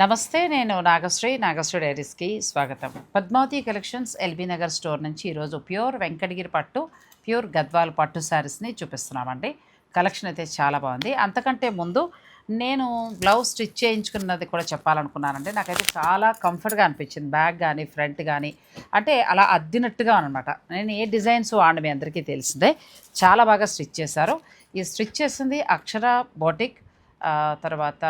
నమస్తే నేను నాగశ్రీ నాగశ్రీ డైరీస్కి స్వాగతం. Padmavati collections LB Nagar store నుంచి ఈరోజు ప్యూర్ వెంకటగిరి పట్టు ప్యూర్ గద్వాల్ పట్టు శారీస్ని చూపిస్తున్నామండి. కలెక్షన్ అయితే చాలా బాగుంది. అంతకంటే ముందు నేను బ్లౌజ్ స్టిచ్ చేయించుకున్నది కూడా చెప్పాలనుకున్నానండి. నాకైతే చాలా కంఫర్ట్గా అనిపించింది. బ్యాగ్ కానీ ఫ్రంట్ కానీ అంటే అలా అద్దినట్టుగా అనమాట. నేను ఏ డిజైన్స్ వాడిన మీ అందరికీ తెలిసిందే. చాలా బాగా స్టిచ్ చేశారు. ఈ స్టిచ్ చేసింది అక్షర బోటిక్ తర్వాత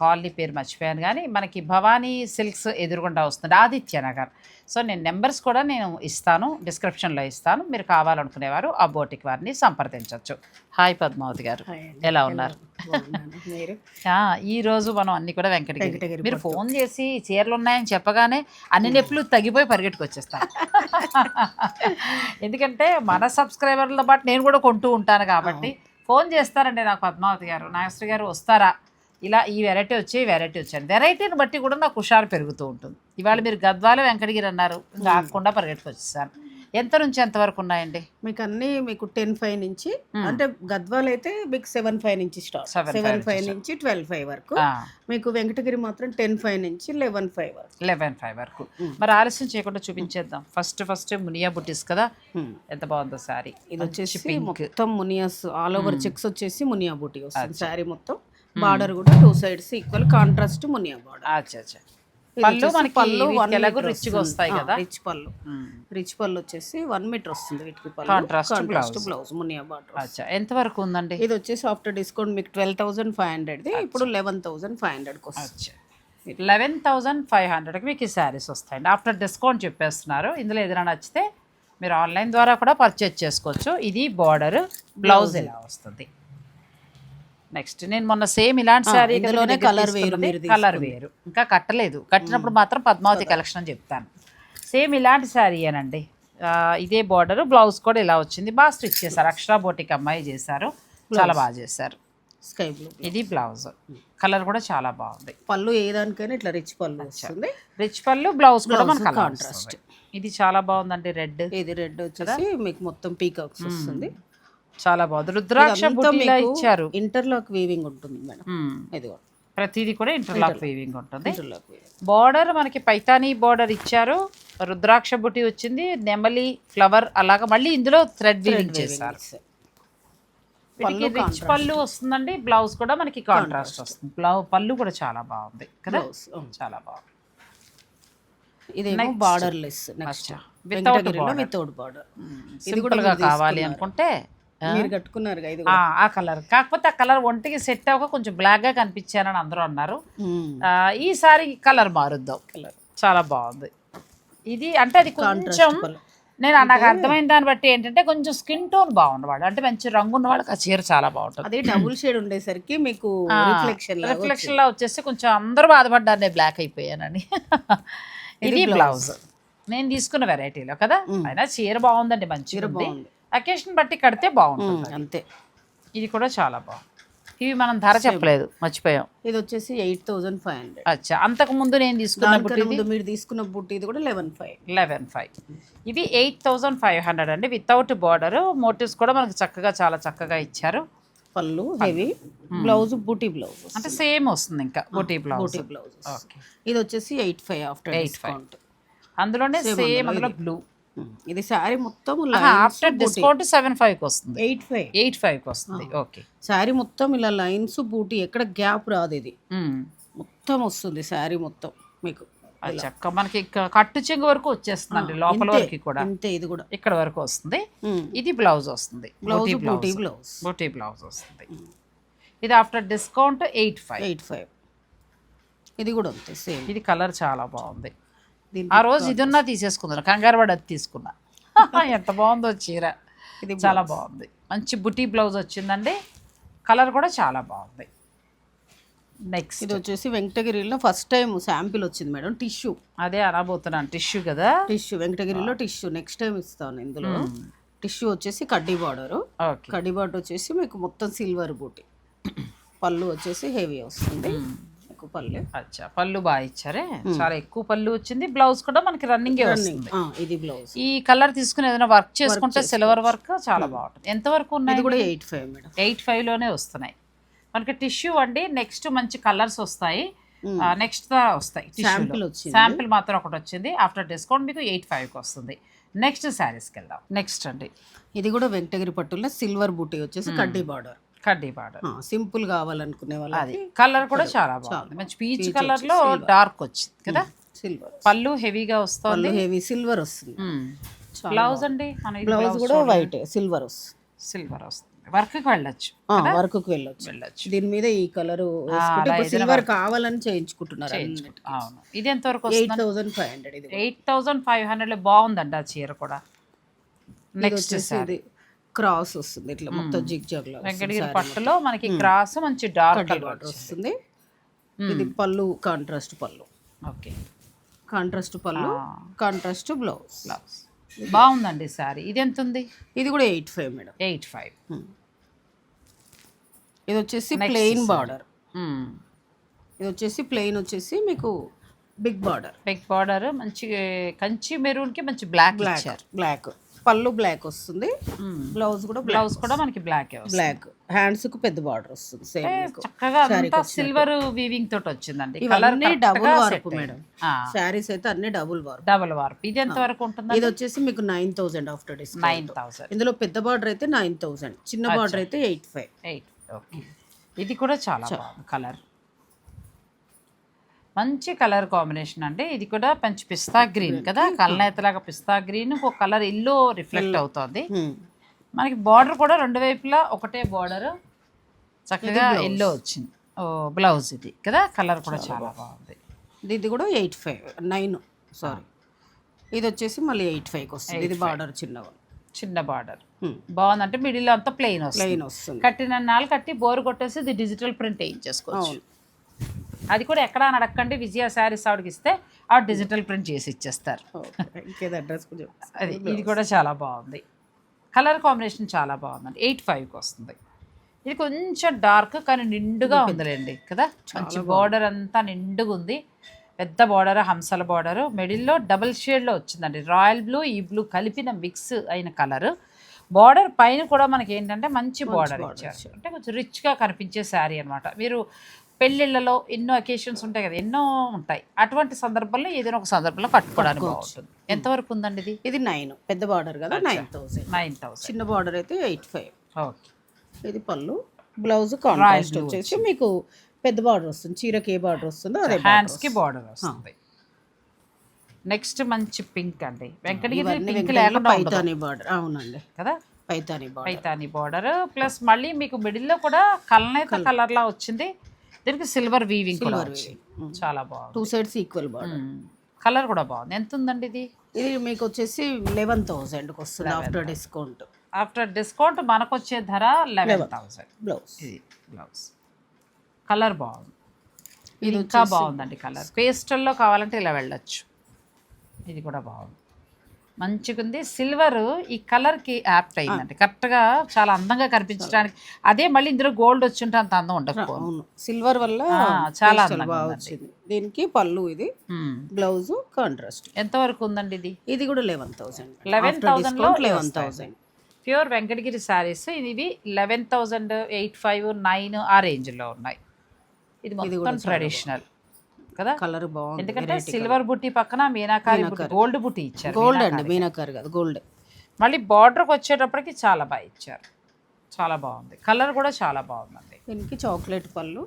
కాలనీ పేరు మర్చిపోయాను కానీ మనకి భవానీ సిల్క్స్ ఎదురుగుండా వస్తుంది ఆదిత్య నగర్. సో నేను నెంబర్స్ కూడా నేను ఇస్తాను డిస్క్రిప్షన్లో ఇస్తాను. మీరు కావాలనుకునేవారు ఆ బోటిక్ వారిని సంప్రదించవచ్చు హాయ్ పద్మావతి గారు. ఎలా ఉన్నారు? ఈ రోజు మనం అన్ని కూడా వెంకటగిరి. మీరు ఫోన్ చేసి చీరలు ఉన్నాయని చెప్పగానే అన్ని నొప్పులు తగ్గిపోయి పరిగెట్టుకు వచ్చేస్తాను ఎందుకంటే మన సబ్స్క్రైబర్లతో పాటు నేను కూడా కొంటూ ఉంటాను కాబట్టి ఫోన్ చేస్తారండి నాకు పద్మావతి గారు నాగశ్రీ గారు వస్తారా? ఇలా ఈ వెరైటీ వచ్చి ఈ వెరైటీ వచ్చాను వెరైటీని బట్టి కూడా నాకు హుషారు పెరుగుతూ ఉంటుంది. ఇవాళ మీరు గద్వాల వెంకటగిరి అన్నారు. ఇంకా ఆగకుండా పరిగెట్టుకు వచ్చేసాను ఎంత నుంచి ఎంత వరకు ఉన్నాయండి? మీకు అన్ని మీకు టెన్ ఫైవ్ నుంచి. అంటే గద్వాల్ అయితే మీకు సెవెన్ ఫైవ్ నుంచి స్టార్ట్. 7.5 సెవెన్ ఫైవ్ నుంచి ట్వెల్వ్ ఫైవ్ వరకు. మీకు వెంకటగిరి మాత్రం టెన్ ఫైవ్ నుంచి లెవెన్ ఫైవ్ వరకు. లెవెన్ ఫైవ్ వరకు. మరి ఆలస్యం చేయకుండా చూపించేద్దాం. ఫస్ట్ ఫస్ట్ మునియా బుట్టీస్ కదా. ఎంత బాగుందో సారీ ఇది వచ్చేసి మొత్తం మునియాస్ ఆల్ ఓవర్. చెక్స్ వచ్చేసి మునియా బూటీ వస్తుంది. శారీ మొత్తం. బార్డర్ కూడా టూ సైడ్స్ ఈక్వల్ కాంట్రాస్ట్ మునియా బార్డర్ అచ్చా అచ్చా. పళ్ళు మనకి వీటికి ఎలాగో రిచ్గా వస్తాయి కదా. రిచ్ పళ్ళు. రిచ్ పళ్ళు వచ్చేసి వన్ మీటర్ వస్తుంది వీటికి పళ్ళు. కాంట్రాస్ట్. బ్లౌజ్ మునియా బార్డర్. ఎంత వరకు ఉందండి? ఇది వచ్చేసి ఆఫ్టర్ డిస్కౌంట్ మీకు ట్వెల్వ్ థౌసండ్ ఫైవ్ హండ్రెడ్ది ఇప్పుడు లెవెన్ థౌసండ్ ఫైవ్ హండ్రెడ్కి వస్తుంది. లెవెన్ థౌజండ్ ఫైవ్ హండ్రెడ్కి మీకు ఈ శారీస్ వస్తాయండి. ఆఫ్టర్ డిస్కౌంట్ చెప్పేస్తున్నారు. ఇందులో ఏదైనా నచ్చితే మీరు ఆన్లైన్ ద్వారా కూడా పర్చేజ్ చేసుకోవచ్చు. ఇది బార్డర్ బ్లౌజ్ ఇలా వస్తుంది? నెక్స్ట్ నేను మొన్న సేమ్ ఇలాంటి శారీ colour వేరు కలర్. వేరు. ఇంకా కట్టలేదు. కట్టినప్పుడు మాత్రం పద్మావతి కలెక్షన్ అని చెప్తాను. సేమ్ ఇలాంటి శారీ అనండి ఇదే బార్డర్ బ్లౌజ్ కూడా ఇలా వచ్చింది. బాగా స్టిచ్ చేశారు. అక్షరా బోటిక్ అమ్మాయి చేశారు. చాలా బాగా చేశారు. స్కై బ్లూ ఇది బ్లౌజ్ కలర్ కూడా చాలా బాగుంది. పళ్ళు ఏ దానికైనా ఇట్లా రిచ్ పళ్ళు వస్తుంది. రిచ్ పళ్ళు బ్లౌజ్ కూడా మనకు. కాంట్రాస్ట్ ఇది చాలా బాగుందండి. రెడ్ ఇది రెడ్ వచ్చేసి మీకు మొత్తం పీకాక్స్ వస్తుంది. చాలా బాగుంది. రుద్రాక్ష బుట్టిలా ఇచ్చారు. ఇంటర్లాక్ వీవింగ్ ఉంటుంది మేడం. ఇది ప్రతిదీ కూడా ఇంటర్లాక్ వీవింగ్ ఉంటుంది. బార్డర్ మనకి పైతానీ బార్డర్ ఇచ్చారు. రుద్రాక్ష బుట్టి వచ్చింది. నెమలి ఫ్లవర్ అలాగా మళ్ళీ ఇందులో థ్రెడ్ వీవింగ్ చేశారు. వీటికి రిచ్ పళ్ళు వస్తుందండి. బ్లౌజ్ కూడా మనకి కాంట్రాస్ట్ వస్తుంది. బ్లౌ పళ్ళు కూడా చాలా బాగుంది కదా? బ్లౌజ్ చాలా బాగుంది. ఇదేమో border less next. Without border సింపుల్గా కావాలి అనుకుంటే మీరు కట్టుకున్నారు ఇది ఆ, కలర్. కాకపోతే ఆ కలర్ ఒంటికి సెట్ అవ్వక కొంచెం బ్లాక్గా కనిపించానని అందరూ అన్నారు. ఆ, ఈసారి కలర్ మారుద్దాం. కలర్. చాలా బాగుంది. ఇది అంటే అది కొంచెం. నేను నాకు అర్థమైన దాన్ని బట్టి ఏంటంటే కొంచెం స్కిన్ టోన్ బాగున్నవాడు అంటే మంచి రంగు ఉన్న వాళ్ళకి ఆ చీర చాలా బాగుంటుంది. అదే డబుల్ షేడ్ ఉండేసరికి మీకు రిఫ్లెక్షన్ రిఫ్లెక్షన్లో వచ్చేసి కొంచెం అందరూ బాధపడ్డారు నేను బ్లాక్ అయిపోయానని. ఇది బ్లౌజ్ నేను తీసుకున్న వెరైటీలో కదా? అయినా చీర బాగుందండి మంచిగా ఉంది బాగుంది. అకేషన్ బట్టి కడితే బాగుంటుంది అంతే. ఇది కూడా చాలా బాగుంది. ఇవి మనం ధర చెప్పలేదు మర్చిపోయాం. ఇది వచ్చేసి ఎయిట్ థౌసండ్ ఫైవ్ హండ్రెడ్. అచ్చా అంతకు ముందు నేను తీసుకున్న మీరు తీసుకున్న బుట్టి ఇది కూడా లెవెన్ ఫైవ్. Eleven five. ఇవి ఎయిట్ థౌజండ్ ఫైవ్ హండ్రెడ్ అండి. వితౌట్ బార్డర్ మోటివ్స్ కూడా మనకు చక్కగా చాలా చక్కగా ఇచ్చారు. పళ్ళు హెవీ. బ్లౌజ్ బూటీ బ్లౌజ్ అంటే సేమ్ వస్తుంది ఇంకా బూటీ బ్లౌజ్ బూటీ బ్లౌజ్. ఓకే. ఇది వచ్చేసి ఎయిట్ ఫైవ్ ఆఫ్టర్ డిస్కౌంట్. అందులోనే సేమ్ అందులో బ్లూ. ఇది శారీ మొత్తం ఆఫ్టర్ డిస్కౌంట్ సెవెన్ ఫైవ్కి వస్తుంది. Eight five. ఎయిట్ ఫైవ్కి వస్తుంది. ఓకే. శారీ మొత్తం ఇలా లైన్స్ బూటీ ఎక్కడ గ్యాప్ రాదు ఇది. మొత్తం వస్తుంది శారీ మొత్తం మీకు. చక్క మనకి కట్టు చెంగు వరకు వచ్చేస్తుందండి లోపల వరకు కూడా. అంతే ఇది కూడా. ఇక్కడ వరకు వస్తుంది. ఇది బ్లౌజ్ వస్తుంది. బ్లౌజ్ బూటీ బ్లౌజ్. బూటీ బ్లౌజ్ వస్తుంది. ఇది after discount eight five. Eight five. ఇది కూడా అంతే సేమ్. ఇది కలర్ చాలా బాగుంది. ఆ రోజు ఇది ఉన్నా తీసేసుకున్నాను కంగారు పడి అది తీసుకున్నా. ఎంత బాగుందో చీర. ఇది చాలా బాగుంది. మంచి బుటీ బ్లౌజ్ వచ్చిందండి. కలర్ కూడా చాలా బాగుంది. నెక్స్ట్ ఇది వచ్చేసి వెంకటగిరిలో ఫస్ట్ టైం శాంపిల్ వచ్చింది మేడం. టిష్యూ. అదే అనబోతున్నాను టిష్యూ కదా? టిష్యూ. వెంకటగిరిలో టిష్యూ. నెక్స్ట్ టైం ఇస్తాను ఇందులో. టిష్యూ వచ్చేసి కడ్డీ బార్డర్. కడ్డీ బార్డర్ వచ్చేసి మీకు మొత్తం సిల్వర్ బూటీ. పళ్ళు వచ్చేసి హెవీ వస్తుంది. మీకు పళ్ళు. అచ్చా పళ్ళు బాగా ఇచ్చారే? చాలా ఎక్కువ పళ్ళు వచ్చింది. బ్లౌజ్ కూడా మనకి రన్నింగ్ వస్తుంది. ఇది బ్లౌజ్. ఈ కలర్ తీసుకుని ఏదైనా వర్క్ చేసుకుంటే సిల్వర్ వర్క్ చాలా బాగుంటుంది. ఎంత వరకు ఉన్నాయి కూడా ఎయిట్ ఫైవ్ మేడం. ఎయిట్ ఫైవ్లోనే వస్తున్నాయి. మనకి టిష్యూ అండి నెక్స్ట్ మంచి కలర్స్ వస్తాయి. నెక్స్ట్ వస్తాయి. శాంపిల్ మాత్రం ఒకటి వచ్చింది. ఆఫ్టర్ డిస్కౌంట్ మీకు ఎయిట్ ఫైవ్కి వస్తుంది. నెక్స్ట్ శారీస్కి వెళ్దాం. నెక్స్ట్ అండి. ఇది కూడా వెంకటగిరి పట్టులో సిల్వర్ బూటీ వచ్చేసి కడ్డీ బార్డర్. కడ్డీ బార్డర్ సింపుల్ కావాలనుకునే అది. వాళ్ళకి కలర్ కూడా చాలా బాగుంది. మంచి పీచ్ కలర్లో డార్క్ వచ్చింది కదా? సిల్వర్ పళ్ళు హెవీగా వస్తుంది. హెవీ సిల్వర్ వస్తుంది. బ్లౌజ్ అండి? బ్లౌజ్ కూడా వైట్ సిల్వర్ వస్తుంది. సిల్వర్ వస్తుంది. వర్క్కి వెళ్ళొచ్చు వర్క్కి వెళ్ళొచ్చు. వెళ్ళొచ్చు. దీని మీద ఈ కలర్ సిల్వర్ కావాలని చేయించుకుంటున్నారు అవును. ఇది ఎంత వరకు ఎయిట్ థౌసండ్ ఫైవ్ హండ్రెడ్ ఇది ఎయిట్ థౌజండ్ ఫైవ్ హండ్రెడ్ బాగుందండి ఆ చీర కూడా. నెక్స్ట్ ఇది క్రాస్ వస్తుంది. ఇట్లా మొత్తం జిగ్ జగ్ లా వెంకటగిరి పట్టులో మనకి క్రాస్ మంచి డార్క్ కలర్ వస్తుంది. ఇది పళ్ళు కాంట్రాస్ట్ పళ్ళు. ఓకే. కాంట్రాస్ట్ పళ్ళు కాంట్రాస్ట్ బ్లౌజ్. బ్లౌజ్. బాగుందండి సారీ. ఇది ఎంత ఉంది ఇది కూడా eight five madam. Eight five. ఇది వచ్చేసి ప్లెయిన్ బార్డర్. ఇది వచ్చేసి ప్లెయిన్ వచ్చేసి మీకు బిగ్ బార్డర్. బిగ్ బార్డర్ మంచి కంచి మెరూన్కి మంచి బ్లాక్ బ్లాక్ బ్లాక్. పళ్ళు బ్లాక్ వస్తుంది. బ్లౌజ్ కూడా బ్లౌజ్ కూడా మనకి బ్లాక్ బ్లాక్ హ్యాండ్స్కు పెద్ద బార్డర్ వస్తుంది. సేమ్ చక్కగా సిల్వర్ వీవింగ్ తోటి వచ్చిందండి. ఇవన్నీ డబుల్ వార్ప్ మేడం. శారీస్ అయితే అన్ని డబుల్ వార్ప్ డబుల్ వార్ప్ ఇది ఎంత వరకు ఉంటుంది ఇది వచ్చేసి మీకు nine thousand after discount nine thousand ఇందులో పెద్ద బార్డర్ అయితే నైన్ థౌసండ్ చిన్న బార్డర్ అయితే ఎయిట్ ఫైవ్ ఎయిట్ ఓకే ఇది కూడా చాలా కలర్ మంచి కలర్ కాంబినేషన్ అండి. ఇది కూడా మంచి పిస్తా గ్రీన్ కదా? కలనేతలాగా పిస్తా గ్రీన్. ఒక కలర్ ఇల్లు రిఫ్లెక్ట్ అవుతుంది. మనకి బార్డర్ కూడా రెండు వైపులా ఒకటే బార్డర్. చక్కగా ఎల్లో వచ్చింది. ఓ బ్లౌజ్ ఇది కదా? కలర్ కూడా చాలా బాగుంది. ఇది కూడా ఎయిట్ ఫైవ్ నైన్. సారీ. ఇది వచ్చేసి మళ్ళీ ఎయిట్ ఫైవ్కి వస్తుంది. ఇది బార్డర్ చిన్నగా చిన్న బార్డర్. బాగుందంటే మిడిల్ అంతా ప్లెయిన్ వస్తుంది. ప్లెయిన్ వస్తుంది. కట్టిన నాళ్ళు కట్టి బోర్ కొట్టేసి ఇది డిజిటల్ ప్రింట్ వేయించేసుకోవచ్చు. అది కూడా ఎక్కడ అని అడగండి విజయ శారీస్ ఆవిడకి ఇస్తే ఆ డిజిటల్ ప్రింట్ చేసి ఇచ్చేస్తారు. అది ఇది కూడా చాలా బాగుంది. కలర్ కాంబినేషన్ చాలా బాగుందండి. ఎయిట్ ఫైవ్కి వస్తుంది. ఇది కొంచెం డార్క్ కానీ నిండుగా ఉందిలేండి కదా? మంచి బార్డర్ అంతా నిండుగా ఉంది. పెద్ద బార్డర్ హంసల బార్డర్ మిడిల్లో డబుల్ షేడ్లో వచ్చిందండి. రాయల్ బ్లూ ఈ బ్లూ కలిపిన మిక్స్ అయిన కలర్ బార్డర్ పైన కూడా మనకి ఏంటంటే మంచి బార్డర్ ఇచ్చారు. అంటే కొంచెం రిచ్గా కనిపించే శారీ అనమాట మీరు పెళ్ళిళ్ళలో ఎన్నో అకేషన్స్ ఉంటాయి కదా ఎన్నో ఉంటాయి. అటువంటి సందర్భంలో ఏదైనా ఒక సందర్భంలో కట్టుకోవడానికి బాగుంటుంది. ఎంతవరకు ఉందండి ఇది? ఇది నైన్ పెద్ద బార్డర్ కదా నైన్ థౌసండ్ నైన్ థౌసండ్ చిన్న బార్డర్ అయితే ఎయిట్ ఫైవ్ ఓకే. ఇది పళ్ళు బ్లౌజ్ కాంట్రాస్ట్ వచ్చేసి మీకు పెద్ద బార్డర్ వస్తుంది. చీరకి ఏ బార్డర్ వస్తుందో అదే హ్యాండ్స్కి బార్డర్ వస్తుంది. నెక్స్ట్ మంచి పింక్ అండి. వెంకటగిరి పింక్ లేకుండా పైతాని బార్డర్ అవునండి. కదా? Paithani border Paithani border plus మళ్ళీ మీకు మిడిల్లో కూడా కలనేత కలర్ లా వచ్చింది. దీనికి సిల్వర్ వీవింగ్ కూడా వచ్చింది చాలా బాగుంది. Two sides equal border colour కూడా బాగుంది. ఎంత ఉందండి ఇది? ఇది మీకు వచ్చేసి లెవెన్ థౌసండ్కి వస్తుంది ఆఫ్టర్ డిస్కౌంట్ ఆఫ్టర్ డిస్కౌంట్ మనకు వచ్చే ధర లెవెన్ థౌసండ్ బ్లౌజ్ ఇది బ్లౌజ్ కలర్ బాగుంది. ఇది ఇంకా బాగుందండి కలర్ పేస్టల్లో కావాలంటే ఇలా వెళ్ళొచ్చు. ఇది కూడా బాగుంది. మంచిగా ఉంది సిల్వర్ ఈ కలర్కి యాప్ట్ అయిందండి. కరెక్ట్గా చాలా అందంగా కనిపించడానికి. అదే మళ్ళీ ఇందులో గోల్డ్ వచ్చి ఉంటే అంత అందం అవును. సిల్వర్ వల్ల చాలా అందంగా బాగా. వచ్చింది. దీనికి పళ్ళు ఇది. Blouse contrast. ఎంతవరకు ఉందండి ఇది? ఇది కూడా లెవెన్ థౌసండ్. 11,000 లో eleven. Thousand. Pure Venkatagiri saris ఇవి eleven thousand eight five nine ఆ రేంజ్లో ఉన్నాయి. ఇది మొత్తం ట్రెడిషనల్. కదా? కలర్ బాగుంది ఎందుకంటే సిల్వర్ బుట్టి పక్కన మీనాకారి గోల్డ్ బుట్టి ఇచ్చారు గోల్డ్ అండి మీనాకారి కాదు గోల్డ్. మళ్ళీ బార్డర్కి వచ్చేటప్పటికి చాలా బాగా ఇచ్చారు. చాలా బాగుంది. కలర్ కూడా చాలా బాగుందండి. దీనికి చాక్లెట్ పళ్ళు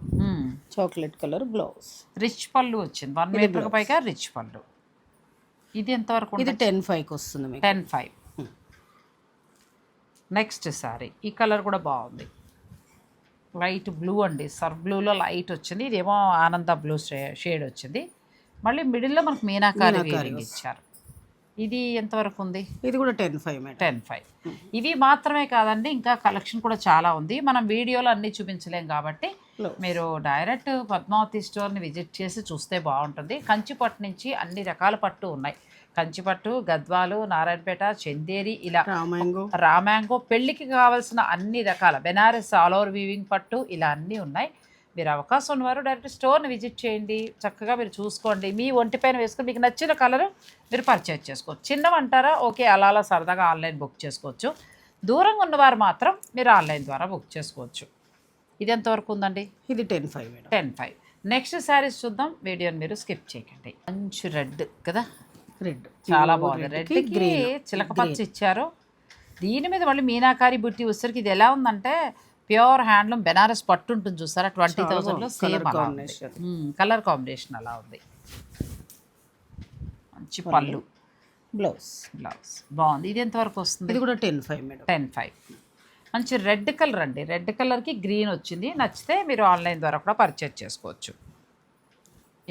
చాక్లెట్ కలర్ బ్లౌజ్. రిచ్ పళ్ళు వచ్చింది. వన్ మీటర్ పైగా రిచ్ పళ్ళు. ఇది ఎంతవరకు ఇది టెన్ ఫైవ్కి వస్తుంది టెన్ ఫైవ్. నెక్స్ట్ సారీ. ఈ కలర్ కూడా బాగుంది. లైట్ బ్లూ అండి. సర్ఫ్ బ్లూలో లైట్ వచ్చింది. ఇదేమో ఆనంద బ్లూ షేడ్ వచ్చింది. మళ్ళీ మిడిల్లో మనకు మీనాకారి ఇచ్చారు. ఇది ఎంతవరకు ఉంది? ఇది కూడా టెన్ ఫైవ్ టెన్ ఫైవ్. ఇవి మాత్రమే కాదండి ఇంకా కలెక్షన్ కూడా చాలా ఉంది. మనం వీడియోలో అన్నీ చూపించలేం కాబట్టి. మీరు డైరెక్ట్ పద్మావతి స్టోర్ని విజిట్ చేసి చూస్తే బాగుంటుంది. కంచిపట్టు నుంచి అన్ని రకాల పట్టు ఉన్నాయి. కంచిపట్టు గద్వాలు నారాయణపేట చందేరి ఇలా రామాంగో పెళ్ళికి కావాల్సిన అన్ని రకాల బెనారస్ ఆల్ ఓవర్ వీవింగ్ పట్టు ఇలా అన్నీ ఉన్నాయి. మీరు అవకాశం ఉన్నవారు డైరెక్ట్ స్టోర్ని విజిట్ చేయండి. చక్కగా మీరు చూసుకోండి. మీ ఒంటి పైన వేసుకొని మీకు నచ్చిన కలర్ మీరు పర్చేజ్ చేసుకోవచ్చు. చిన్నవంటారా ఓకే అలా అలా సరదాగా ఆన్లైన్ బుక్ చేసుకోవచ్చు. దూరంగా ఉన్నవారు మాత్రం మీరు ఆన్లైన్ ద్వారా బుక్ చేసుకోవచ్చు. ఇది ఎంతవరకు ఉందండి? ఇది ten five ten five. Next saris చూద్దాం. వీడియోని మీరు స్కిప్ చేయకండి. మంచి రెడ్ కదా? రెడ్. చాలా బాగుంది. రెడ్కి చిలక పచ్చ ఇచ్చారు. దీని మీద మళ్ళీ మీనాకారి బుట్టి వచ్చరికి ఇది ఎలా ఉందంటే ప్యూర్ హ్యాండ్లూమ్ బెనారస్ పట్టు ఉంటుంది చూసారా? ట్వంటీ థౌసండ్లో సేమ్ కలర్ కాంబినేషన్ అలా ఉంది. మంచి పళ్ళు. బ్లౌజ్. బ్లౌజ్. బాగుంది. ఇది ఎంతవరకు వస్తుంది? ఇది కూడా ten five madam. Ten five. మంచి రెడ్ కలర్ అండి. రెడ్ కలర్కి గ్రీన్ వచ్చింది. నచ్చితే మీరు ఆన్లైన్ ద్వారా కూడా పర్చేజ్ చేసుకోవచ్చు.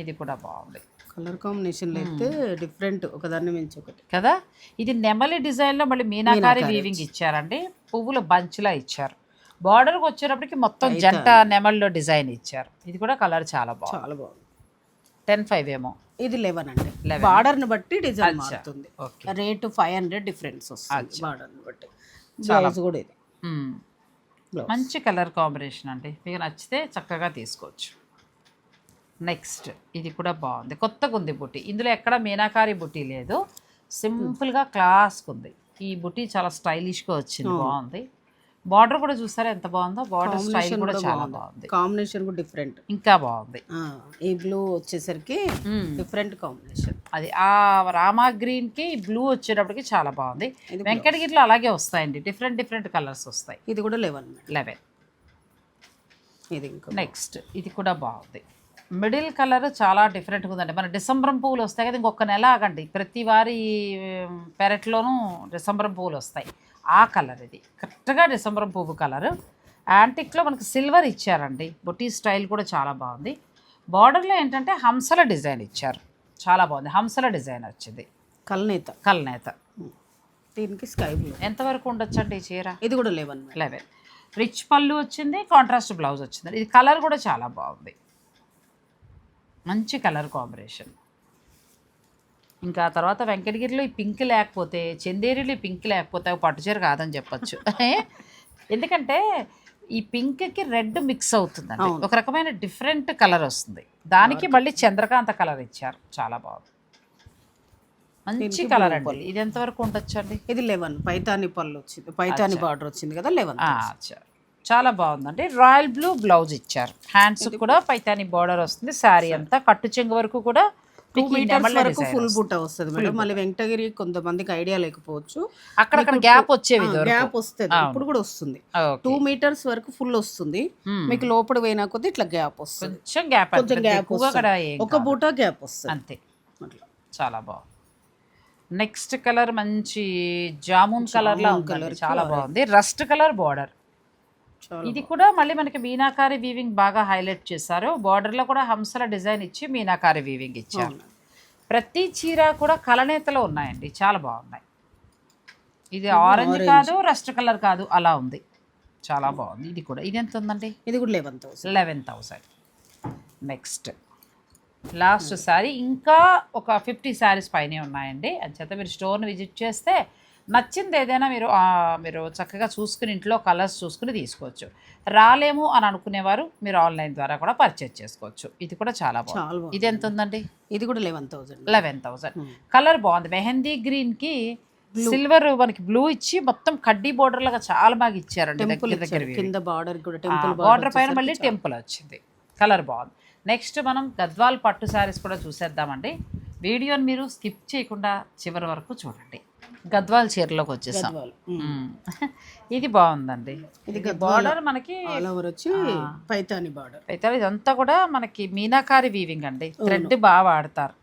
ఇది కూడా బాగుంది. కలర్ కాంబినేషన్లో అయితే డిఫరెంట్ ఒకదాన్ని మించి ఒకటి. కదా? ఇది నెమలి డిజైన్లో మళ్ళీ మీనాకారి వీవింగ్ ఇచ్చారండి. పువ్వుల బంచ్లా ఇచ్చారు. బార్డర్కి వచ్చేటప్పటికి మొత్తం జంట నెమల్లో డిజైన్ ఇచ్చారు. ఇది కూడా కలర్ చాలా బాగుంది. చాలా బాగుంది. టెన్ ఫైవ్ ఏమో. ఇది లెవెన్ అండి. 11. బార్డర్ని బట్టి డిజైన్ మారుతుంది. Okay. Rate five hundred difference వస్తుంది బార్డర్ని బట్టి. బ్లౌజ్ కూడా ఇది. మంచి కలర్ కాంబినేషన్ అండి. మీకు నచ్చితే చక్కగా తీసుకోవచ్చు. నెక్స్ట్ ఇది కూడా బాగుంది. కొత్తగా ఉంది బుట్టి ఇందులో ఎక్కడ మీనాకారి బుట్టి లేదు. సింపుల్గా క్లాస్గా ఉంది ఈ బుట్టి చాలా స్టైలిష్గా వచ్చింది. బాగుంది. బార్డర్ కూడా చూసారా? ఎంత బాగుందో? బార్డర్ స్టైల్ కూడా చాలా బాగుంది. కాంబినేషన్ కూడా డిఫరెంట్. ఇంకా బాగుంది. ఈ బ్లూ వచ్చేసరికి డిఫరెంట్ కాంబినేషన్. అది ఆ రామా గ్రీన్కి బ్లూ వచ్చేటప్పటికి చాలా బాగుంది. వెంకటగిరిలో అలాగే వస్తాయండి. డిఫరెంట్ డిఫరెంట్ కలర్స్ వస్తాయి. ఇది కూడా లెవెన్. లెవెన్. ఇది ఇంకా నెక్స్ట్ ఇది కూడా బాగుంది. మిడిల్ కలర్ చాలా డిఫరెంట్గా ఉందండి. మన డిసెంబరం పువ్వులు వస్తాయి కదా ఇంకొక నెల ఆగండి. ప్రతి వారి పెరట్లోనూ డిసెంబరం పువ్వులు వస్తాయి. ఆ కలర్ ఇది. కరెక్ట్గా డిసెంబరం పువ్వు కలర్. యాంటిక్లో మనకి సిల్వర్ ఇచ్చారండి. బొటీ స్టైల్ కూడా చాలా బాగుంది. బార్డర్లో ఏంటంటే హంసల డిజైన్ ఇచ్చారు. చాలా బాగుంది. హంసల డిజైన్ వచ్చింది. కల్నేత. కల్నేత. దీనికి స్కై బ్లూ. ఎంతవరకు ఉండొచ్చండి ఈ చీర? ఇది కూడా లెవెన్. లెవెన్. రిచ్ పళ్ళు వచ్చింది కాంట్రాస్ట్ బ్లౌజ్ వచ్చింది. ఇది కలర్ కూడా చాలా బాగుంది. మంచి కలర్ కాంబినేషన్. ఇంకా తర్వాత వెంకటగిరిలో ఈ పింక్ లేకపోతే చందేరిలో ఈ పింక్ లేకపోతే అవి పట్టుచీర కాదని చెప్పొచ్చు. ఎందుకంటే ఈ పింక్కి రెడ్ మిక్స్ అవుతుందండి. ఒక రకమైన డిఫరెంట్ కలర్ వస్తుంది. దానికి మళ్ళీ చంద్రకాంత కలర్ ఇచ్చారు. చాలా బాగుంది. మంచి కలర్ అండి. ఇది ఎంతవరకు ఉండొచ్చు అండి ఇది లెవెన్. పైతాని పళ్ళు వచ్చింది. పైతాని బార్డర్ వచ్చింది కదా లెవెన్. చాలా బాగుందండి. రాయల్ బ్లూ బ్లౌజ్ ఇచ్చారు. హ్యాండ్స్ కూడా పైతాని బార్డర్ వస్తుంది. శారీ అంతా కట్టు చెంగు వరకు కూడా టూ మీటర్స్ వరకు ఫుల్. బుట్ట వస్తుంది మేడం. మళ్ళీ వెంకటగిరి కొంతమందికి ఐడియా లేకపోవచ్చు. అక్కడక్కడ గ్యాప్ వచ్చేవి గ్యాప్ వస్తుంది. ఇప్పుడు కూడా వస్తుంది. టూ మీటర్స్ వరకు ఫుల్ వస్తుంది. Hmm. మీకు లోపల పోయినా కొద్ది ఇట్లా గ్యాప్ వస్తుంది. కొంచెం గ్యాప్ కొంచెం గ్యాప్ అక్కడ ఒక బూట గ్యాప్ వస్తుంది. అంతే. చాలా బాగుంది. నెక్స్ట్ కలర్ మంచి జామున్ కలర్ లా ఉందండి. చాలా బాగుంది. రస్ట్ కలర్ బార్డర్ ఇది కూడా మళ్ళీ మనకి మీనాకారి వీవింగ్ బాగా హైలైట్ చేశారు. Border లో కూడా హంసల డిజైన్ ఇచ్చి మీనాకారి వీవింగ్ ఇచ్చారు. ప్రతి చీర కూడా కలనేతలో ఉన్నాయండి. చాలా బాగున్నాయి. ఇది ఆరెంజ్ కాదు రస్ట్ కలర్ కాదు అలా ఉంది. చాలా బాగుంది. ఇది కూడా ఇది ఎంత ఉందండి? ఇది కూడా eleven thousand eleven thousand next last sari ఇంకా ఒక ఫిఫ్టీ శారీస్ పైనే ఉన్నాయండి. అంచేత మీరు స్టోర్ని విజిట్ చేస్తే నచ్చింది ఏదైనా మీరు మీరు చక్కగా చూసుకుని ఇంట్లో కలర్స్ చూసుకుని తీసుకోవచ్చు. రాలేము అని అనుకునేవారు మీరు ఆన్లైన్ ద్వారా కూడా పర్చేజ్ చేసుకోవచ్చు. ఇది కూడా చాలా బాగుంది. ఇది ఎంత ఉందండి ఇది కూడా eleven thousand eleven thousand colour బాగుంది. మెహందీ గ్రీన్కి సిల్వర్ మనకి బ్లూ ఇచ్చి మొత్తం కడ్డీ బోర్డర్ లాగా చాలా బాగా ఇచ్చారండి దగ్గర కింద బార్డర్ కూడా టెంపుల్ బార్డర్ పైన మళ్ళీ టెంపుల్ వచ్చింది. కలర్ బాగుంది. నెక్స్ట్ మనం గద్వాల్ పట్టు శారీస్ కూడా చూసేద్దామండి. వీడియోని మీరు స్కిప్ చేయకుండా చివరి వరకు చూడండి. గద్వాల్ చీరలోకి వచ్చేసాం. ఇది బాగుందండి. ఇది బార్డర్ మనకి ఆల్ ఓవర్ వచ్చి పైతాని బార్డర్ అయితే ఇదంతా కూడా మనకి మీనాకారి వీవింగ్ అండి. థ్రెడ్ బాగా వాడతారు.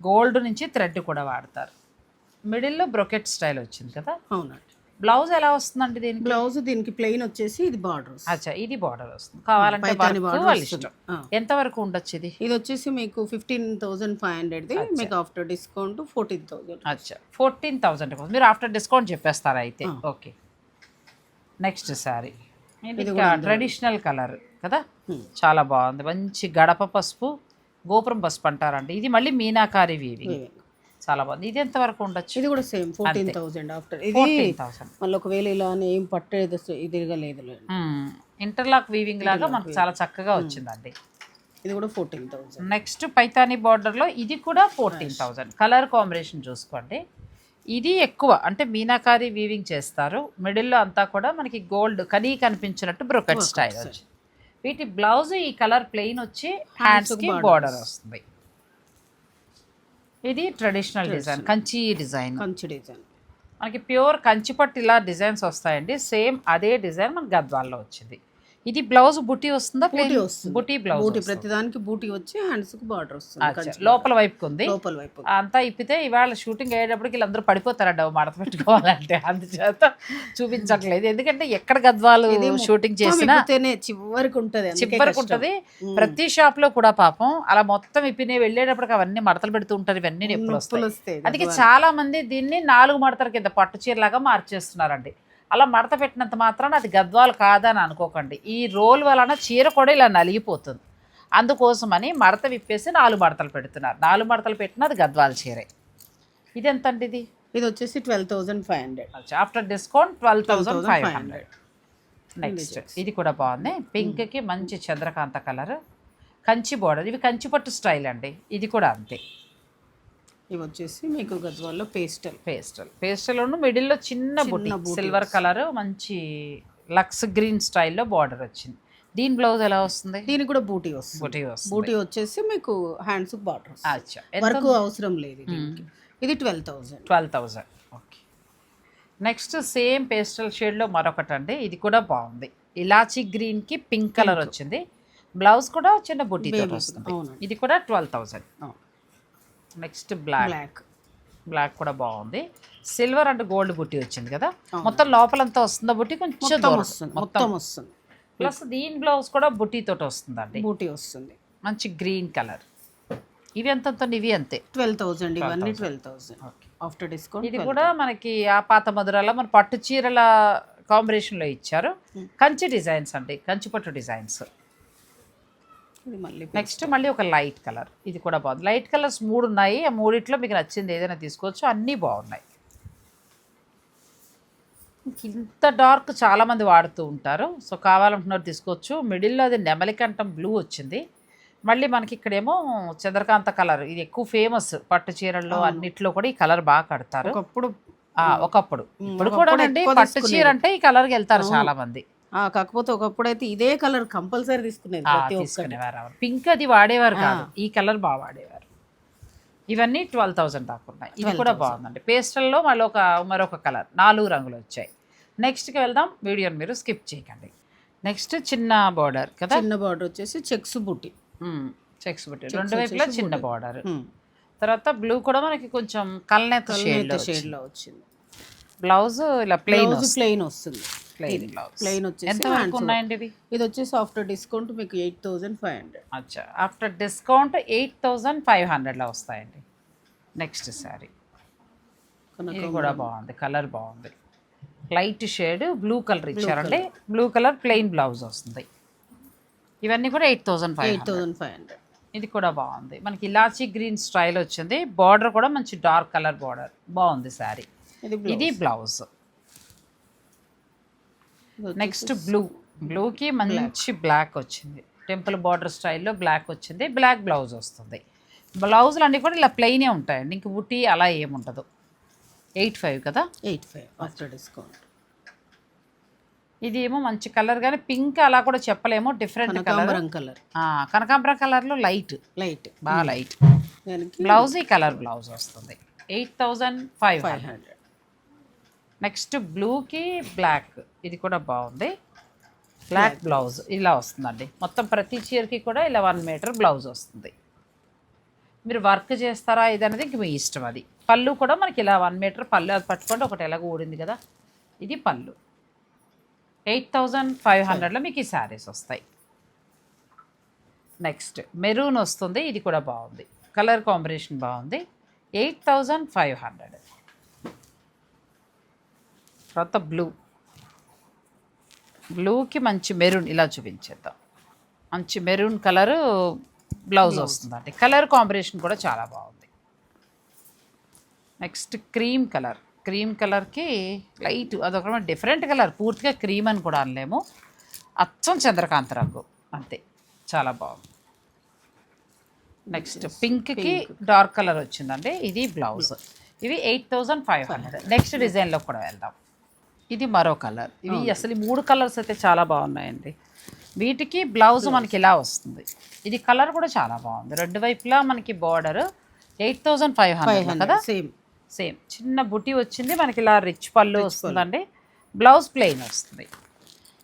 గోల్డ్ నుంచి థ్రెడ్ కూడా వాడతారు. మిడిల్లో బ్రొకెట్ స్టైల్ వచ్చింది కదా? అవునండి. బ్లౌజ్ ఎలా వస్తుందండి దీనికి? బ్లౌజ్ దీనికి ప్లెయిన్ వచ్చేసి ఇది బార్డర్ అచ్చా ఇది బార్డర్ వస్తుంది. కావాలంటే వాళ్ళ ఇష్టం. ఎంత వరకు ఉండొచ్చు ఇది? ఇది వచ్చేసి మీకు ఫిఫ్టీన్ థౌసండ్ ఫైవ్ హండ్రెడ్ది మీకు ఆఫ్టర్ డిస్కౌంట్ ఫోర్టీన్ థౌసండ్ అచ్చా ఫోర్టీన్ థౌజండ్ మీరు ఆఫ్టర్ డిస్కౌంట్ చెప్పేస్తారా అయితే? ఓకే. నెక్స్ట్ శారీ ఇది ట్రెడిషనల్ కలర్ కదా? చాలా బాగుంది. మంచి గడప పసుపు గోపురం పసుపు అంటారండి. ఇది మళ్ళీ మీనాకారి వీవింగ్ చాలా బాగుంది. ఇది ఎంత వరకు ఉండొచ్చు? ఇది కూడా సేమ్ ఫోర్టీన్ థౌసండ్ ఆఫ్టర్. ఇది థౌసండ్. మళ్ళీ ఒకవేళ ఇలా ఏం పట్టేది ఇదిగా లేదు ఇంటర్లాక్ వీవింగ్ లాగా మనకు చాలా చక్కగా వచ్చిందండి. ఇది కూడా ఫోర్టీన్ థౌసండ్. నెక్స్ట్ పైతానీ బార్డర్లో ఇది కూడా ఫోర్టీన్ థౌజండ్ కలర్ కాంబినేషన్ చూసుకోండి. ఇది ఎక్కువ అంటే మీనాకారి వీవింగ్ చేస్తారు. మిడిల్లో అంతా కూడా మనకి గోల్డ్ కనీ కనిపించినట్టు బ్రొకెట్ స్టైల్ వచ్చి. వీటి బ్లౌజ్ ఈ కలర్ ప్లెయిన్ వచ్చి హ్యాండ్స్కి బార్డర్ వస్తుంది. ఇది traditional design Kanchi design Kanchi design మనకి ప్యూర్ కంచిపట్టు ఇలా డిజైన్స్ వస్తాయండి. సేమ్ అదే డిజైన్ మన గద్వాల్లో వచ్చింది. ఇది బ్లౌజ్ బుట్టి వస్తుందా బూటీ వస్తుంది. బుట్టి బ్లౌజ్ బూటీ ప్రతిదానికి బూటీ వచ్చి హ్యాండ్స్కి బార్డర్ వస్తుంది లోపల వైపుకి ఉంది? లోపల వైపు అంతా ఇప్పితే ఇవాళ షూటింగ్ అయ్యేటప్పటికి వీళ్ళందరూ పడిపోతారండి అవి మడత పెట్టుకోవాలంటే. అందుచేత చూపించట్లేదు. ఎందుకంటే ఎక్కడ గద్వాలు షూటింగ్ చేసినా చివరికి ఉంటది చివరికి. ఉంటది. ప్రతి షాప్లో కూడా పాపం అలా మొత్తం ఇప్పినే వెళ్ళేటప్పటికి అవన్నీ మడతలు పెడుతూ ఉంటారు ఇవన్నీ నొప్పులు వస్తాయి. వస్తాయి అందుకే చాలా మంది దీన్ని నాలుగు మడతల కింద పట్టు చీరలాగా మార్చేస్తున్నారండి. అలా మడత పెట్టినంత మాత్రాన అది గద్వాలు కాదని అనుకోకండి. ఈ రోల్ వలన చీర కూడా ఇలా నలిగిపోతుంది. అందుకోసమని మడత విప్పేసి నాలుగు మడతలు పెడుతున్నారు. నాలుగు మడతలు పెట్టిన అది గద్వాల చీరే. ఇది ఎంత అండి ఇది? ఇది వచ్చేసి twelve thousand five hundred. After discount twelve thousand five hundred. Next ఇది కూడా బాగుంది. పింక్కి మంచి చంద్రకాంత కలర్. కంచి బోర్డర్. ఇవి కంచిపట్టు స్టైల్ అండి. ఇది కూడా అంతే. ఇవి వచ్చేసి మీకు గద్వాల్లో పేస్టల్. పేస్టల్. పేస్టల్లోను మిడిల్లో చిన్న బుట్టి సిల్వర్ కలర్ మంచి లక్స్ గ్రీన్ స్టైల్లో బార్డర్ వచ్చింది. దీని బ్లౌజ్ ఎలా వస్తుంది? దీనికి కూడా బూటీ వస్తుంది. బుటీ వస్తుంది. బూటీ వచ్చేసి మీకు హ్యాండ్స్ బార్డర్ అచ్చా. వర్క్ అవసరం లేదు. ఇది twelve thousand. Twelve thousand okay. Next same pastel షేడ్లో మరొకటి అండి ఇది కూడా బాగుంది. ఇలాచీ గ్రీన్కి పింక్ కలర్ వచ్చింది. బ్లౌజ్ కూడా చిన్న బుట్టితో వస్తుంది. ఇది కూడా twelve thousand next black. Black. Black కూడా బాగుంది. సిల్వర్ అండ్ గోల్డ్ బుట్టి వచ్చింది కదా? మొత్తం లోపలంతా వస్తుందా బుట్టి? కొంచెం. వస్తుంది. మొత్తం. వస్తుంది. ప్లస్ దీని బ్లౌజ్ కూడా బుట్టితోటి వస్తుందండి. బూటీ వస్తుంది. మంచి గ్రీన్ కలర్. ఇవి ఎంత? ఇవి అంతే. Twelve thousand. ఇవన్నీ ట్వెల్వ్ థౌసండ్. ఆఫ్టర్ డిస్కౌంట్ ఇది కూడా మనకి ఆ పాత మధురాల మన పట్టు చీరల కాంబినేషన్లో ఇచ్చారు. కంచి డిజైన్స్ అండి. కంచి పట్టు డిజైన్స్. ఇది మళ్ళీ నెక్స్ట్ మళ్ళీ ఒక లైట్ కలర్ ఇది కూడా బాగుంది. లైట్ కలర్స్ మూడు ఉన్నాయి. ఆ మూడిట్లో మీకు నచ్చింది ఏదైనా తీసుకోవచ్చు. అన్నీ బాగున్నాయి. ఇంత డార్క్ చాలామంది వాడుతూ ఉంటారు. సో కావాలంటున్నారు తీసుకోవచ్చు. మిడిల్లో అది నెమలికంఠం బ్లూ వచ్చింది. మళ్ళీ మనకి ఇక్కడేమో చంద్రకాంత కలర్ ఇది ఎక్కువ ఫేమస్ పట్టు చీరల్లో అన్నిట్లో కూడా ఈ కలర్ బాగా కడతారు. ఒకప్పుడు ఆ, ఒకప్పుడు. ఇప్పుడు కూడా అండి పట్టు చీర అంటే ఈ కలర్కి వెళ్తారు చాలా మంది. ఆ, కాకపోతే ఒకప్పుడు అయితే ఇదే కలర్ కంపల్సరీ తీసుకునేది ప్రతి. పింక్ అది వాడేవారు కాదు. ఈ కలర్ బాగా వాడేవారు. ఇవన్నీ ట్వెల్వ్ థౌసండ్ దాకా ఉన్నాయి. ఇది కూడా బాగుందండి. పేస్టల్లో మళ్ళీ ఒక మరొక కలర్. నాలుగు రంగులు వచ్చాయి. నెక్స్ట్కి వెళ్దాం. వీడియోని మీరు స్కిప్ చేయకండి. నెక్స్ట్ చిన్న బార్డర్ కదా? చిన్న బార్డర్ వచ్చేసి చెక్స్ బుట్టి చెక్స్ పెట్టి రెండు వైపులా చిన్న బార్డర్ తర్వాత బ్లూ కూడా మనకి కొంచెం కల్నేత షేడ్ షేడ్లో వచ్చింది. బ్లౌజ్ ఇలా ప్లెయిన్ ప్లెయిన్ వస్తుంది. Plain blouse. ప్లెయిన్ వచ్చేసి ఇది వచ్చేసి ఆఫ్టర్ డిస్కౌంట్ మీకు ఎయిట్ థౌసండ్ ఫైవ్ హండ్రెడ్ అచ్చా. After discount eight thousand five హండ్రెడ్లో వస్తాయండి. నెక్స్ట్ శారీ కూడా బాగుంది. కలర్ బాగుంది. లైట్ షేడ్ బ్లూ కలర్ ఇచ్చారండి. బ్లూ కలర్ ప్లెయిన్ బ్లౌజ్ వస్తుంది. ఇవన్నీ కూడా eight thousand five eight thousand five hundred ఇది కూడా బాగుంది. మనకి ఇలాచీ గ్రీన్ స్టైల్ వచ్చింది. బార్డర్ కూడా మంచి డార్క్ కలర్ బార్డర్ బాగుంది శారీ ఇది ఇది బ్లౌజ్ నెక్స్ట్ బ్లూ బ్లూకి మంచి బ్లాక్ వచ్చింది. టెంపుల్ బార్డర్ స్టైల్లో బ్లాక్ వచ్చింది. బ్లాక్ బ్లౌజ్ వస్తుంది. బ్లౌజులు అన్నీ కూడా ఇలా ప్లెయినే ఉంటాయండి. ఇంక బుట్టి అలా ఏముండదు ఎయిట్ ఫైవ్ కదా? ఎయిట్ ఫైవ్ ఆఫ్టర్ డిస్కౌంట్ ఇది ఏమో మంచి కలర్ కానీ పింక్ అలా కూడా చెప్పలేము. డిఫరెంట్ కలర్ కలర్ కనకాంబరం కలర్లో లైట్ లైట్ బాగా లైట్ బ్లౌజ్ ఈ కలర్ బ్లౌజ్ వస్తుంది. Eight thousand five five hundred next బ్లూకి బ్లాక్. ఇది కూడా బాగుంది. బ్లాక్ బ్లౌజ్ ఇలా వస్తుందండి. మొత్తం ప్రతి చీరకి కూడా ఇలా వన్ మీటర్ బ్లౌజ్ వస్తుంది. మీరు వర్క్ చేస్తారా ఇది అనేది ఇంక మీ ఇష్టం అది. పళ్ళు కూడా మనకి ఇలా వన్ మీటర్ పళ్ళు అది పట్టుకోండి ఒకటి ఎలాగో ఊడింది కదా. ఇది పళ్ళు. ఎయిట్ థౌజండ్ ఫైవ్ హండ్రెడ్లో మీకు ఈ శారీస్ వస్తాయి. నెక్స్ట్ మెరూన్ వస్తుంది. ఇది కూడా బాగుంది. కలర్ కాంబినేషన్ బాగుంది. ఎయిట్ థౌజండ్ ఫైవ్ హండ్రెడ్ తర్వాత బ్లూ. బ్లూకి మంచి మెరూన్ ఇలా చూపించేద్దాం. మంచి మెరూన్ కలరు బ్లౌజ్ వస్తుందండి. కలర్ కాంబినేషన్ కూడా చాలా బాగుంది. Next cream colour. క్రీమ్ కలర్కి లైట్ అదొక డిఫరెంట్ కలర్. పూర్తిగా క్రీమ్ అని కూడా అనలేము. అచ్చం చంద్రకాంత రంగు. అంతే. చాలా బాగుంది. నెక్స్ట్ పింక్కి డార్క్ కలర్ వచ్చిందండి. ఇది బ్లౌజ్. ఇవి eight thousand five hundred. Next డిజైన్లో కూడా వెళ్దాం. ఇది మరో కలర్. ఇవి అసలు ఈ మూడు కలర్స్ అయితే చాలా బాగున్నాయండి. వీటికి బ్లౌజ్ మనకి ఇలా వస్తుంది. ఇది కలర్ కూడా చాలా బాగుంది. రెండు వైపులా మనకి border eight thousand five hundred కదా? సేమ్. సేమ్. చిన్న బుట్టి వచ్చింది మనకి ఇలా రిచ్ పళ్ళు వస్తుందండి. బ్లౌజ్ ప్లెయిన్ వస్తుంది.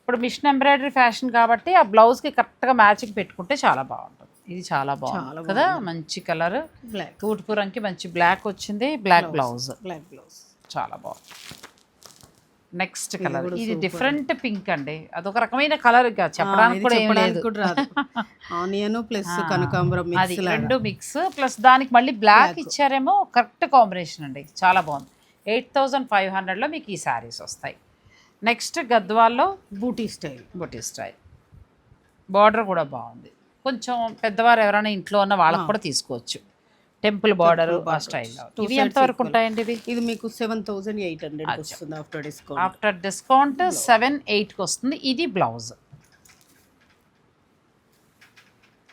ఇప్పుడు మిషన్ ఎంబ్రాయిడరీ ఫ్యాషన్ కాబట్టి ఆ బ్లౌజ్కి కరెక్ట్గా మ్యాచింగ్ పెట్టుకుంటే చాలా బాగుంటుంది. ఇది చాలా బాగుంది కదా? మంచి కలర్. బ్లాక్ తూటుపురంకి మంచి బ్లాక్ వచ్చింది. బ్లాక్ బ్లౌజ్ బ్లాక్ బ్లౌజ్ చాలా బాగుంది. Next colour. ఇది డిఫరెంట్ పింక్ అండి. అదొక రకమైన కలర్ చెప్పడానికి కూడా ఏం లేదు. ఆనియన్ ప్లస్ కనకాంబరం అది రెండు మిక్స్ ప్లస్ దానికి మళ్ళీ బ్లాక్ ఇచ్చారేమో కరెక్ట్ కాంబినేషన్ అండి. చాలా బాగుంది. ఎయిట్ థౌజండ్ ఫైవ్ హండ్రెడ్లో మీకు ఈ శారీస్ వస్తాయి. నెక్స్ట్ గద్వాల్లో బూటీ స్టైల్ బుటీ స్టైల్ బార్డర్ కూడా బాగుంది. కొంచెం పెద్దవారు ఎవరైనా ఇంట్లో ఉన్న వాళ్ళకి కూడా తీసుకోవచ్చు. టెంపుల్ బార్డర్ ఆ స్టైల్లో ఇవి ఎంతవరకు ఉంటాయండి ఇవి? ఇది మీకు సెవెన్ థౌసండ్ ఎయిట్ హండ్రెడ్ వస్తుంది after discount after discount seven ఎయిట్కి వస్తుంది. ఇది బ్లౌజ్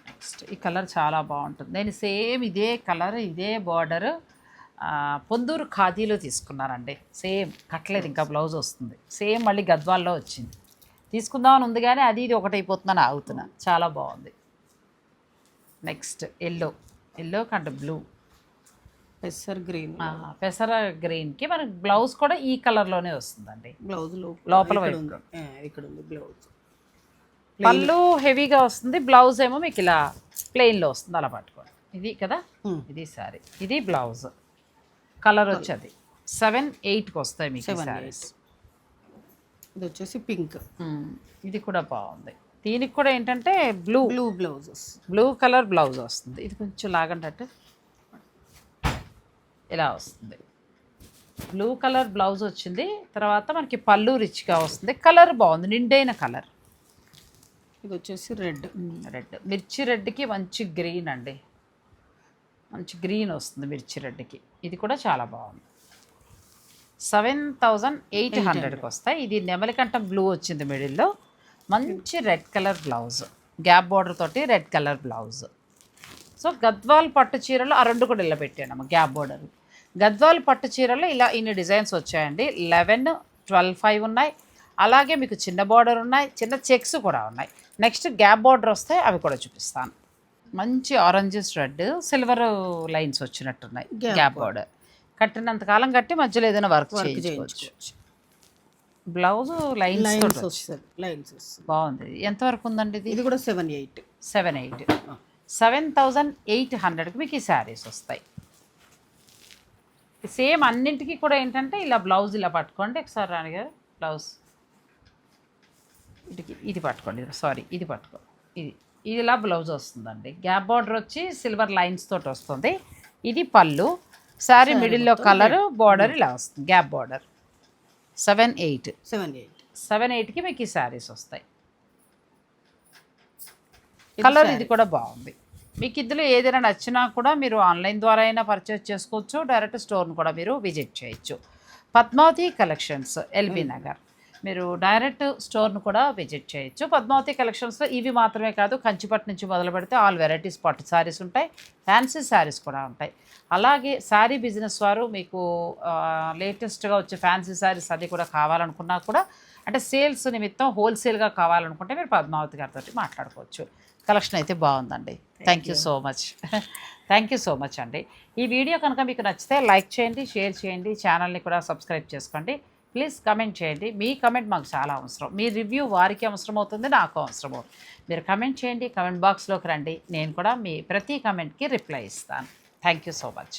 నెక్స్ట్ ఈ కలర్ చాలా బాగుంటుంది. నేను సేమ్ ఇదే కలర్ ఇదే బార్డర్ పొందూరు ఖాదీలో తీసుకున్నానండి. సేమ్ కట్టలేదు ఇంకా బ్లౌజ్ వస్తుంది. సేమ్ మళ్ళీ గద్వాల్లో వచ్చింది. తీసుకుందామని ఉంది కానీ అది ఇది ఒకటైపోతుందని ఆగుతున్నా. చాలా బాగుంది. నెక్స్ట్ ఎల్లో ఎల్లో కంటే బ్లూ. పెసర్ గ్రీన్. పెసర గ్రీన్కి మనకి బ్లౌజ్ కూడా ఈ కలర్లోనే వస్తుందండి. బ్లౌజ్ లోపల ఇక్కడ. ఉంది. బ్లౌజ్. పళ్ళు హెవీగా వస్తుంది బ్లౌజ్ ఏమో మీకు ఇలా ప్లెయిన్లో వస్తుంది అలా పట్టుకోండి ఇది కదా. ఇది సారీ. ఇది బ్లౌజ్. కలర్ వచ్చేది. సెవెన్ ఎయిట్కి వస్తాయి మీకు సారీస్. ఇది వచ్చేసి పింక్. ఇది కూడా బాగుంది. దీనికి కూడా ఏంటంటే blue blue blouses blue colour blouse వస్తుంది. ఇది కొంచెం లాగంటట్టు ఇలా వస్తుంది. బ్లూ కలర్ బ్లౌజ్ వచ్చింది. తర్వాత మనకి పళ్ళు రిచ్గా వస్తుంది. కలర్ బాగుంది. నిండైన కలర్ ఇది వచ్చేసి రెడ్. రెడ్ మిర్చి రెడ్కి మంచి గ్రీన్ అండి. మంచి గ్రీన్ వస్తుంది మిర్చి రెడ్కి. ఇది కూడా చాలా బాగుంది. సెవెన్ థౌజండ్ ఎయిట్ హండ్రెడ్కి వస్తాయి. ఇది నెమలికంఠం బ్లూ వచ్చింది మిడిల్లో మంచి red colour blouse. Gap border తోటి red colour blouse. So Gadwal పట్టు చీరలు ఆ రెండు కూడా ఇలా పెట్టాను గ్యాప్ బార్డర్ గద్వాల్ పట్టు చీరలు ఇలా ఇన్ని డిజైన్స్ వచ్చాయండి. లెవెన్ ట్వెల్వ్ ఫైవ్ ఉన్నాయి. అలాగే మీకు చిన్న బార్డర్ ఉన్నాయి చిన్న చెక్స్ కూడా ఉన్నాయి. నెక్స్ట్ గ్యాప్ బార్డర్ వస్తే అవి కూడా చూపిస్తాను. మంచి ఆరెంజెస్ రెడ్ సిల్వర్ లైన్స్ వచ్చినట్టున్నాయి గ్యాప్ బార్డర్. కట్టినంత కాలం కట్టి మధ్యలో ఏదైనా వర్క్ చేయించుకోవచ్చు. బ్లౌజ్ లైన్స్ లైన్స్ వస్తుంది లైన్స్ వస్తుంది బాగుంది. ఎంతవరకు ఉందండి ఇది? ఇది కూడా seven eight seven eight seven thousand eight హండ్రెడ్కి మీకు ఈ శారీస్ వస్తాయి. సేమ్ అన్నింటికి కూడా ఏంటంటే ఇలా బ్లౌజ్ ఇలా పట్టుకోండి. ఒకసారి రాణి గారు బ్లౌజ్ ఇటుకి ఇది పట్టుకోండి. సారీ ఇది పట్టుకో. ఇది ఇది ఇలా బ్లౌజ్ వస్తుందండి. గ్యాప్ బార్డర్ వచ్చి సిల్వర్ లైన్స్ తోటి వస్తుంది. ఇది పళ్ళు. శారీ మిడిల్లో కలర్ బార్డర్ ఇలా వస్తుంది. Gap border seven eight. Seven eight. Seven ఎయిట్కి మీకు ఈ శారీస్ వస్తాయి. కలర్ ఇది కూడా బాగుంది. మీకు ఇందులో ఏదైనా నచ్చినా కూడా మీరు ఆన్లైన్ ద్వారా అయినా పర్చేస్ చేసుకోవచ్చు డైరెక్ట్ స్టోర్ను కూడా మీరు విజిట్ చేయొచ్చు. Padmavati collections LB Nagar. మీరు డైరెక్ట్ స్టోర్ను కూడా విజిట్ చేయొచ్చు. పద్మావతి కలెక్షన్స్లో ఇవి మాత్రమే కాదు కంచిపట్టు నుంచి మొదలు పెడితే ఆల్ వెరైటీస్ పట్టు శారీస్ ఉంటాయి ఫ్యాన్సీ శారీస్ కూడా ఉంటాయి. అలాగే శారీ బిజినెస్ వారు మీకు లేటెస్ట్గా వచ్చే ఫ్యాన్సీ శారీస్ అది కూడా కావాలనుకున్నా కూడా అంటే సేల్స్ నిమిత్తం హోల్సేల్గా కావాలనుకుంటే మీరు పద్మావతి గారితో మాట్లాడుకోవచ్చు. కలెక్షన్ అయితే బాగుందండి. Thank you so much thank you so much అండి. ఈ వీడియో కనుక మీకు నచ్చితే లైక్ చేయండి షేర్ చేయండి ఛానల్ని కూడా సబ్స్క్రైబ్ చేసుకోండి. ప్లీజ్ కమెంట్ చేయండి. మీ కమెంట్ మాకు చాలా అవసరం. మీ రివ్యూ వారికి అవసరం అవుతుంది నాకు అవసరం అవుతుంది. మీరు కమెంట్ చేయండి కమెంట్ బాక్స్లోకి రండి. నేను కూడా మీ ప్రతి కమెంట్కి రిప్లై ఇస్తాను. Thank you so much.